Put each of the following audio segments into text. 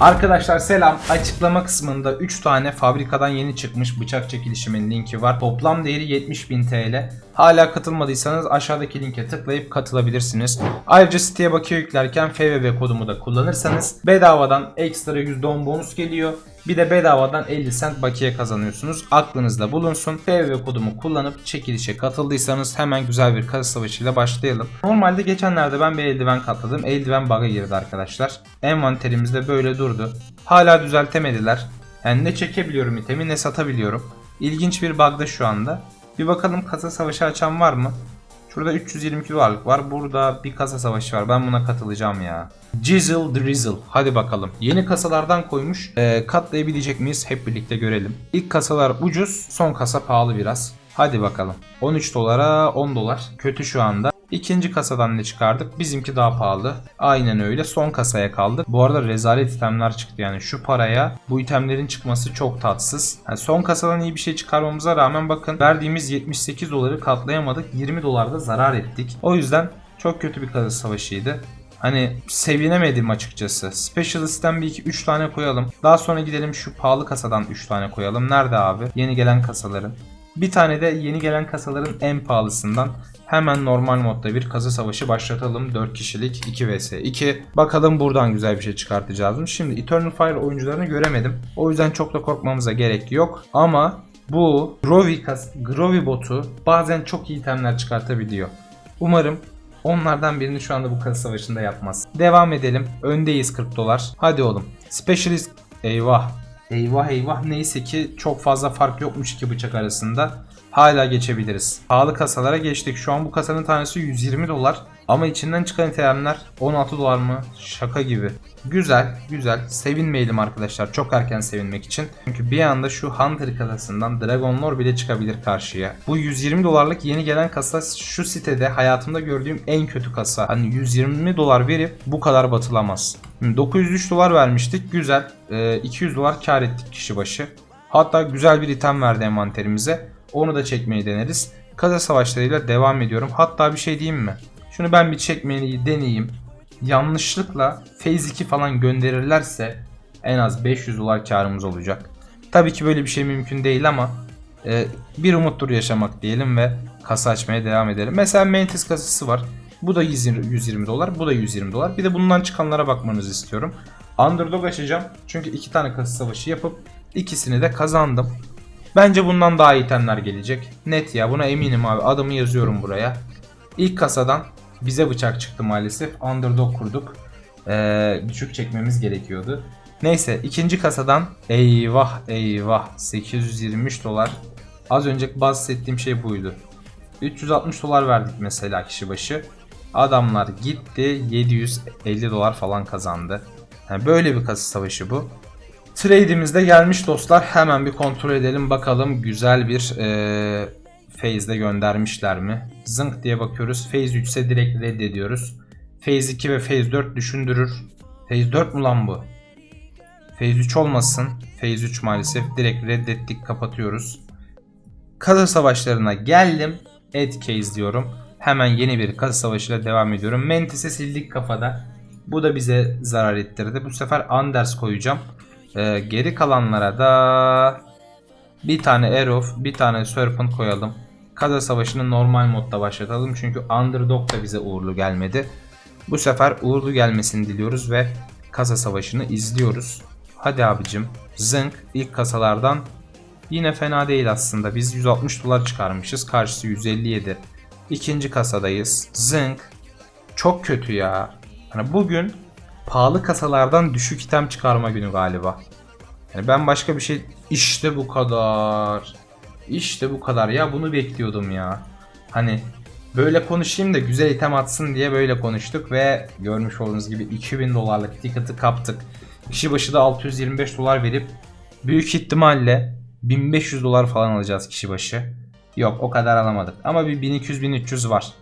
Arkadaşlar selam. Açıklama kısmında 3 tane fabrikadan yeni çıkmış bıçak çekilişimin linki var. Toplam değeri 70.000 TL. Hala katılmadıysanız aşağıdaki linke tıklayıp katılabilirsiniz. Ayrıca siteye bakiye yüklerken FVB kodumu da kullanırsanız bedavadan ekstra %10 bonus geliyor. Bir de bedavadan 50 cent bakiye kazanıyorsunuz. Aklınızda bulunsun. FVB kodumu kullanıp çekilişe katıldıysanız hemen güzel bir kasa savaşıyla başlayalım. Normalde geçenlerde ben bir eldiven katladım. Eldiven bug'a girdi arkadaşlar. Envanterimizde böyle durdu. Hala düzeltemediler. Yani ne çekebiliyorum itemi ne satabiliyorum. İlginç bir bug'da şu anda. Bir bakalım kasa savaşı açan var mı? Şurada 322 dolarlık var. Burada bir kasa savaşı var. Ben buna katılacağım ya. Jizzle Drizzle. Hadi bakalım. Yeni kasalardan koymuş. Ee, katlayabilecek miyiz? Hep birlikte görelim. İlk kasalar ucuz. Son kasa pahalı biraz. Hadi bakalım. 13 dolara 10 dolar. Kötü şu anda. İkinci kasadan ne çıkardık? Bizimki daha pahalı. Aynen öyle. Son kasaya kaldık. Bu arada rezalet itemler çıktı. Yani şu paraya bu itemlerin çıkması çok tatsız. Yani son kasadan iyi bir şey çıkarmamıza rağmen bakın verdiğimiz 78 doları katlayamadık. 20 dolarda zarar ettik. O yüzden çok kötü bir kasa savaşıydı. Hani sevinemedim açıkçası. Specialist'ten bir iki 3 tane koyalım. Daha sonra gidelim şu pahalı kasadan 3 tane koyalım. Nerede abi? Yeni gelen kasaların. Bir tane de yeni gelen kasaların en pahalısından hemen normal modda bir kasa savaşı başlatalım. 4 kişilik 2 vs 2. Bakalım buradan güzel bir şey çıkartacağız mı? Şimdi Eternal Fire oyuncularını göremedim. O yüzden çok da korkmamıza gerek yok. Ama bu Groovy, Groovy botu bazen çok iyi itemler çıkartabiliyor. Umarım onlardan birini şu anda bu kasa savaşında yapmaz. Devam edelim. Öndeyiz 40 dolar. Hadi oğlum. Specialist eyvah. Eyvah eyvah neyse ki çok fazla fark yokmuş iki bıçak arasında. Hala geçebiliriz. Pahalı kasalara geçtik. Şu an bu kasanın tanesi 120 dolar. Ama içinden çıkan itemler 16 dolar mı? Şaka gibi. Güzel, güzel. Sevinmeyelim arkadaşlar. Çok erken sevinmek için. Çünkü bir anda şu Hunter kasasından Dragon Lore bile çıkabilir karşıya. Bu 120 dolarlık yeni gelen kasa şu sitede hayatımda gördüğüm en kötü kasa. Hani 120 dolar verip bu kadar batılamaz. Şimdi 903 dolar vermiştik. Güzel. Ee, 200 dolar kar ettik kişi başı. Hatta güzel bir item verdi envanterimize. Onu da çekmeyi deneriz. Kasa savaşlarıyla devam ediyorum. Hatta bir şey diyeyim mi? Şunu ben bir çekmeyi deneyeyim. Yanlışlıkla Phase 2 falan gönderirlerse en az 500 dolar karımız olacak. Tabii ki böyle bir şey mümkün değil ama e, bir umuttur yaşamak diyelim ve kasa açmaya devam edelim. Mesela Mantis kasası var. Bu da 120, 120 dolar. Bu da 120 dolar. Bir de bundan çıkanlara bakmanızı istiyorum. Underdog açacağım. Çünkü iki tane kasa savaşı yapıp ikisini de kazandım. Bence bundan daha iyi itemler gelecek. Net ya buna eminim abi. Adımı yazıyorum buraya. İlk kasadan bize bıçak çıktı maalesef. Underdog kurduk. Ee, düşük çekmemiz gerekiyordu. Neyse ikinci kasadan eyvah eyvah 823 dolar. Az önce bahsettiğim şey buydu. 360 dolar verdik mesela kişi başı. Adamlar gitti 750 dolar falan kazandı. Yani böyle bir kasa savaşı bu. Trade'imiz de gelmiş dostlar. Hemen bir kontrol edelim bakalım güzel bir e, phase'de göndermişler mi? Zınk diye bakıyoruz. Phase 3 ise direkt reddediyoruz. Phase 2 ve Phase 4 düşündürür. Phase 4 mu lan bu? Phase 3 olmasın. Phase 3 maalesef. Direkt reddettik kapatıyoruz. Kasa savaşlarına geldim. Add case diyorum. Hemen yeni bir kasa savaşıyla devam ediyorum. Mantis'i sildik kafada. Bu da bize zarar ettirdi. Bu sefer Anders koyacağım. Ee, geri kalanlara da bir tane Arrow, bir tane Serpent koyalım. Kasa savaşını normal modda başlatalım. Çünkü Underdog da bize uğurlu gelmedi. Bu sefer uğurlu gelmesini diliyoruz ve kasa savaşını izliyoruz. Hadi abicim. Zınk ilk kasalardan yine fena değil aslında. Biz 160 dolar çıkarmışız. Karşısı 157. İkinci kasadayız. Zınk. Çok kötü ya. Hani bugün pahalı kasalardan düşük item çıkarma günü galiba. Yani ben başka bir şey işte bu kadar. İşte bu kadar ya bunu bekliyordum ya. Hani böyle konuşayım da güzel item atsın diye böyle konuştuk ve görmüş olduğunuz gibi 2000 dolarlık ticket'ı kaptık. Kişi başı da 625 dolar verip büyük ihtimalle 1500 dolar falan alacağız kişi başı. Yok o kadar alamadık ama bir 1200-1300 var.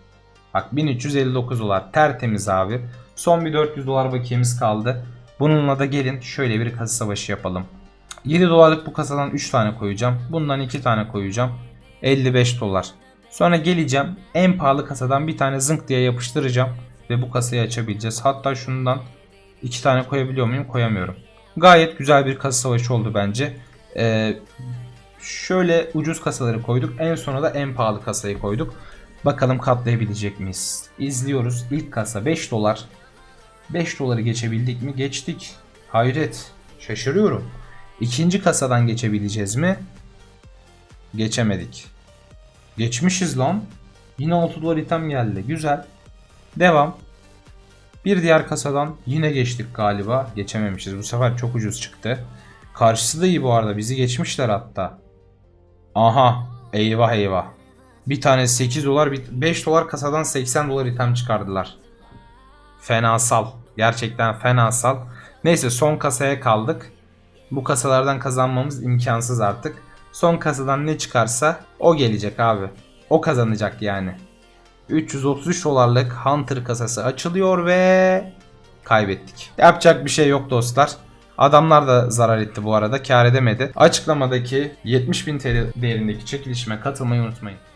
Bak 1359 dolar tertemiz abi. Son bir 400 dolar bakiyemiz kaldı. Bununla da gelin şöyle bir kasa savaşı yapalım. 7 dolarlık bu kasadan 3 tane koyacağım. Bundan 2 tane koyacağım. 55 dolar. Sonra geleceğim en pahalı kasadan bir tane zınk diye yapıştıracağım. Ve bu kasayı açabileceğiz. Hatta şundan 2 tane koyabiliyor muyum? Koyamıyorum. Gayet güzel bir kasa savaşı oldu bence. Ee, şöyle ucuz kasaları koyduk. En sona da en pahalı kasayı koyduk. Bakalım katlayabilecek miyiz? İzliyoruz. İlk kasa 5 dolar. 5 doları geçebildik mi? Geçtik. Hayret. Şaşırıyorum. İkinci kasadan geçebileceğiz mi? Geçemedik. Geçmişiz lan. Yine 6 dolar item geldi. Güzel. Devam. Bir diğer kasadan yine geçtik galiba. Geçememişiz. Bu sefer çok ucuz çıktı. Karşısı da iyi bu arada. Bizi geçmişler hatta. Aha. Eyvah eyvah. Bir tane 8 dolar, 5 dolar kasadan 80 dolar item çıkardılar. Fenasal. Gerçekten fenasal. Neyse son kasaya kaldık. Bu kasalardan kazanmamız imkansız artık. Son kasadan ne çıkarsa o gelecek abi. O kazanacak yani. 333 dolarlık Hunter kasası açılıyor ve kaybettik. Yapacak bir şey yok dostlar. Adamlar da zarar etti bu arada. Kar edemedi. Açıklamadaki 70.000 TL değerindeki çekilişime katılmayı unutmayın.